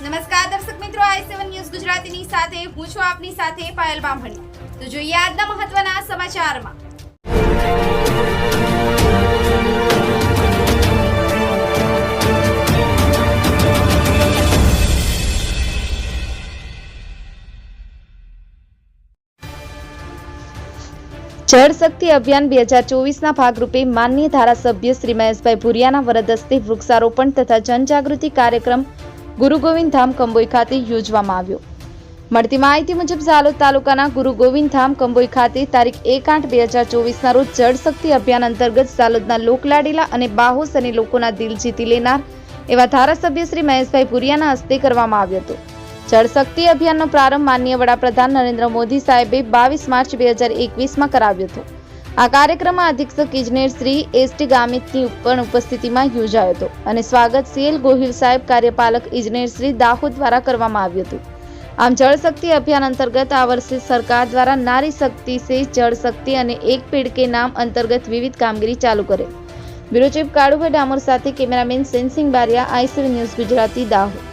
નમસ્કાર, દર્શક મિત્રો, આઈ સેવન ન્યૂઝ ગુજરાતીની સાથે, હું છું આપની સાથે પાયલ બામણી. તો જોઈએ આજના મહત્વના સમાચારમાં. જળ શક્તિ અભિયાન બે હજાર ચોવીસના ભાગરૂપે માનનીય ધારાસભ્ય શ્રી મહેશભાઈ ભુરિયાના વરદસ્તે વૃક્ષારોપણ તથા જનજાગૃતિ કાર્યક્રમ ગુરુ ગોવિંદ ધામ કંબોઈ ખાતે યોજવામાં આવ્યો. મળતી માહિતી મુજબ ઝાલોદ તાલુકાના ગુરુ ગોવિંદ ધામ કંબોઈ ખાતે તારીખ એક આઠ બે હજાર ચોવીસના રોજ જળ શક્તિ અભિયાન અંતર્ગત ઝાલોદના લોકલાડીલા અને બાહોશ અને લોકોના દિલ જીતી લેનાર એવા ધારાસભ્ય શ્રી મહેશભાઈ પુરિયાના હસ્તે કરવામાં આવ્યો હતો. જળશક્તિ અભિયાનનો પ્રારંભ માનનીય વડાપ્રધાન નરેન્દ્ર મોદી સાહેબે બાવીસ માર્ચ બે હજાર એકવીસમાં કરાવ્યો હતો. આ કાર્યક્રમમાં અધિક્ષક ઇજનેર શ્રી એસટી ગામિતની પણ ઉપસ્થિતિમાં યોજાયો હતો અને સ્વાગત સીએલ ગોહિલ સાહેબ કાર્યપાલક ઇજનેર શ્રી દાહોદ દ્વારા કરવામાં આવ્યું હતું. આમ જળશક્તિ અભિયાન અંતર્ગત આ વર્ષે સરકાર દ્વારા નારી શક્તિ સે જળશક્તિ અને એક પેડ કે નામ અંતર્ગત વિવિધ કામગીરી ચાલુ કરે. બ્યુરો ચીફ કાળુભાઈ ડામોર સાથે cameraman Sensing Bariya ICV news Gujarati, Dahod.